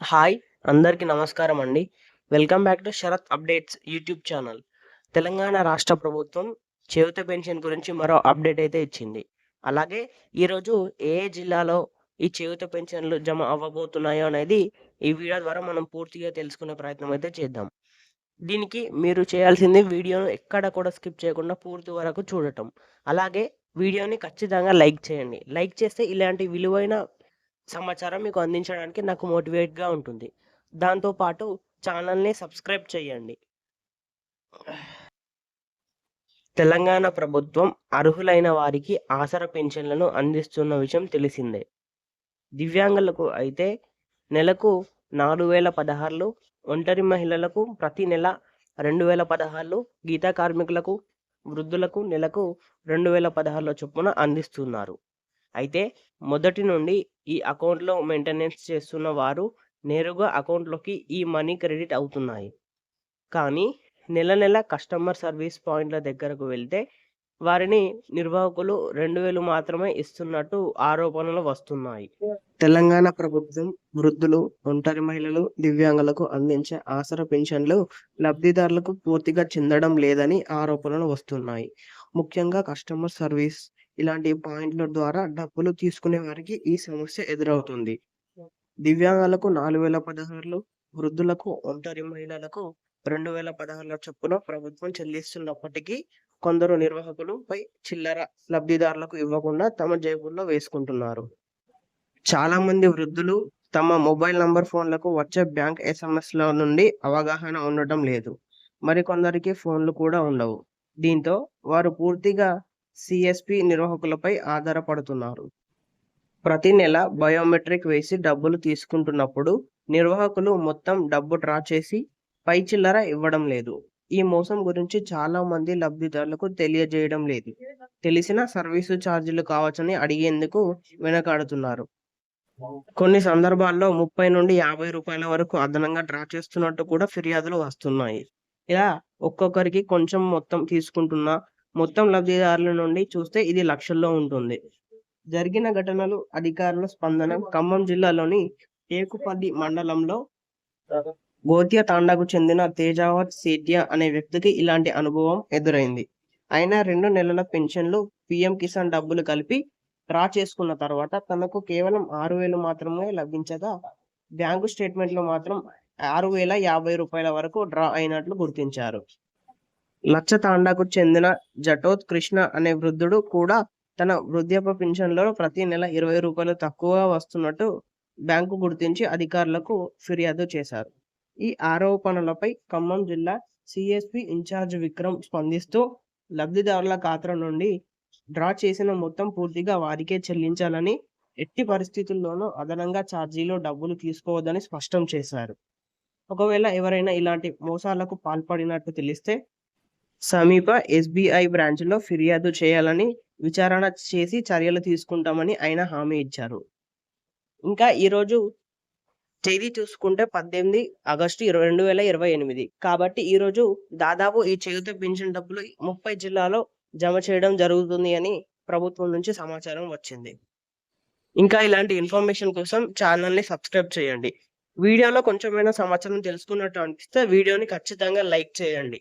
Hi అందరికీ నమస్కారం అండి. Welcome back to Sarath updates YouTube channel. Telangana రాష్ట్ర ప్రభుత్వం చేయుత పెన్షన్ గురించి మరో అప్డేట్ అయితే ఇచ్చింది. అలాగే ఈరోజు ఏ ఏ జిల్లాలో ఈ చేయుత పెన్షన్లు జమ అవ్వబోతున్నాయో అనేది ఈ వీడియో ద్వారా మనం పూర్తిగా తెలుసుకునే ప్రయత్నం అయితే చేద్దాం. దీనికి మీరు చేయాల్సింది వీడియోను ఎక్కడ కూడా స్కిప్ చేయకుండా పూర్తి వరకు చూడటం. అలాగే వీడియోని ఖచ్చితంగా లైక్ చేయండి. లైక్ చేస్తే ఇలాంటి విలువైన సమాచారం మీకు అందించడానికి నాకు మోటివేట్గా ఉంటుంది. దాంతోపాటు ఛానల్ని సబ్స్క్రైబ్ చేయండి. తెలంగాణ ప్రభుత్వం అర్హులైన వారికి ఆసర పెన్షన్లను అందిస్తున్న విషయం తెలిసిందే. దివ్యాంగులకు అయితే నెలకు నాలుగు వేల పదహారులు ఒంటరి మహిళలకు ప్రతి నెల రెండు వేల పదహారులు గీతా కార్మికులకు వృద్ధులకు నెలకు రెండు వేల పదహారుల చొప్పున అందిస్తున్నారు. అయితే మొదటి నుండి ఈ అకౌంట్లో మెయింటెనెన్స్ చేస్తున్న వారు నేరుగా అకౌంట్లోకి ఈ మనీ క్రెడిట్ అవుతున్నాయి. కానీ నెల నెల కస్టమర్ సర్వీస్ పాయింట్ల దగ్గరకు వెళ్తే వారిని నిర్వాహకులు రెండు వేలు మాత్రమే ఇస్తున్నట్టు ఆరోపణలు వస్తున్నాయి. తెలంగాణ ప్రభుత్వం వృద్ధులు ఒంటరి మహిళలు దివ్యాంగులకు అందించే ఆసర పెన్షన్లు లబ్ధిదారులకు పూర్తిగా చెందడం లేదని ఆరోపణలు వస్తున్నాయి. ముఖ్యంగా కస్టమర్ సర్వీస్ ఇలాంటి పాయింట్ల ద్వారా డబ్బులు తీసుకునే వారికి ఈ సమస్య ఎదురవుతుంది. దివ్యాంగులకు నాలుగు వేల పదహారులు వృద్ధులకు ఒంటరి మహిళలకు రెండు వేల పదహారుల చొప్పున ప్రభుత్వం చెల్లిస్తున్నప్పటికీ కొందరు నిర్వాహకులు పై చిల్లర లబ్ధిదారులకు ఇవ్వకుండా తమ జేబుల్లో వేసుకుంటున్నారు. చాలా మంది వృద్ధులు తమ మొబైల్ నంబర్ ఫోన్లకు వచ్చే బ్యాంక్ ఎస్ఎంఎస్ల నుండి అవగాహన ఉండటం లేదు. మరికొందరికి ఫోన్లు కూడా ఉండవు. దీంతో వారు పూర్తిగా సిఎస్పి నిర్వాహకులపై ఆధారపడుతున్నారు. ప్రతి నెల బయోమెట్రిక్ వేసి డబ్బులు తీసుకుంటున్నప్పుడు నిర్వాహకులు మొత్తం డబ్బు డ్రా చేసి పై చిల్లర ఇవ్వడం లేదు. ఈ మోసం గురించి చాలా మంది లబ్ధిదారులకు తెలియజేయడం లేదు. తెలిసిన సర్వీసు ఛార్జీలు కావచ్చని అడిగేందుకు వెనకాడుతున్నారు. కొన్ని సందర్భాల్లో ముప్పై నుండి యాభై రూపాయల వరకు అదనంగా డ్రా చేస్తున్నట్టు కూడా ఫిర్యాదులు వస్తున్నాయి. ఇలా ఒక్కొక్కరికి కొంచెం మొత్తం తీసుకుంటున్నా మొత్తం లబ్ధిదారుల నుండి చూస్తే ఇది లక్షల్లో ఉంటుంది. జరిగిన ఘటనలు అధికారుల స్పందన ఖమ్మం జిల్లాలోని టేకుపల్లి మండలంలో గోత్య తాండాకు చెందిన తేజావత్ సేట్య అనే వ్యక్తికి ఇలాంటి అనుభవం ఎదురైంది. ఆయన రెండు నెలల పెన్షన్లు పిఎం కిసాన్ డబ్బులు కలిపి డ్రా చేసుకున్న తర్వాత తనకు కేవలం ఆరు వేలు మాత్రమే లభించగా బ్యాంకు స్టేట్మెంట్లో మాత్రం ఆరు వేల యాభై రూపాయల వరకు డ్రా అయినట్లు గుర్తించారు. లచ్చ తాండాకు చెందిన జటోత్ కృష్ణ అనే వృద్ధుడు కూడా తన వృద్ధాప్య పింఛన్లో ప్రతి నెల ఇరవై రూపాయలు తక్కువ వస్తున్నట్టు బ్యాంకు గుర్తించి అధికారులకు ఫిర్యాదు చేశారు. ఈ ఆరోపణలపై ఖమ్మం జిల్లా సిఎస్పి ఇన్ఛార్జ్ విక్రమ్ స్పందిస్తూ లబ్ధిదారుల ఖాతా నుండి డ్రా చేసిన మొత్తం పూర్తిగా వారికే చెల్లించాలని ఎట్టి పరిస్థితుల్లోనూ అదనంగా ఛార్జీలో డబ్బులు తీసుకోవద్దని స్పష్టం చేశారు. ఒకవేళ ఎవరైనా ఇలాంటి మోసాలకు పాల్పడినట్టు తెలిస్తే సమీప ఎస్బీఐ బ్రాంచ్లో ఫిర్యాదు చేయాలని విచారణ చేసి చర్యలు తీసుకుంటామని ఆయన హామీ ఇచ్చారు. ఇంకా ఈరోజు తేదీ చూసుకుంటే పద్దెనిమిది ఆగస్టు ఇరవై రెండు వేల ఇరవై ఎనిమిది. కాబట్టి ఈరోజు దాదాపు ఈ చేయుత పెన్షన్ డబ్బులు ముప్పై జిల్లాలో జమ చేయడం జరుగుతుంది అని ప్రభుత్వం నుంచి సమాచారం వచ్చింది. ఇంకా ఇలాంటి ఇన్ఫర్మేషన్ కోసం ఛానల్ని సబ్స్క్రైబ్ చేయండి. వీడియోలో కొంచెమైనా సమాచారం తెలుసుకున్నట్టు అనిపిస్తే వీడియోని ఖచ్చితంగా లైక్ చేయండి.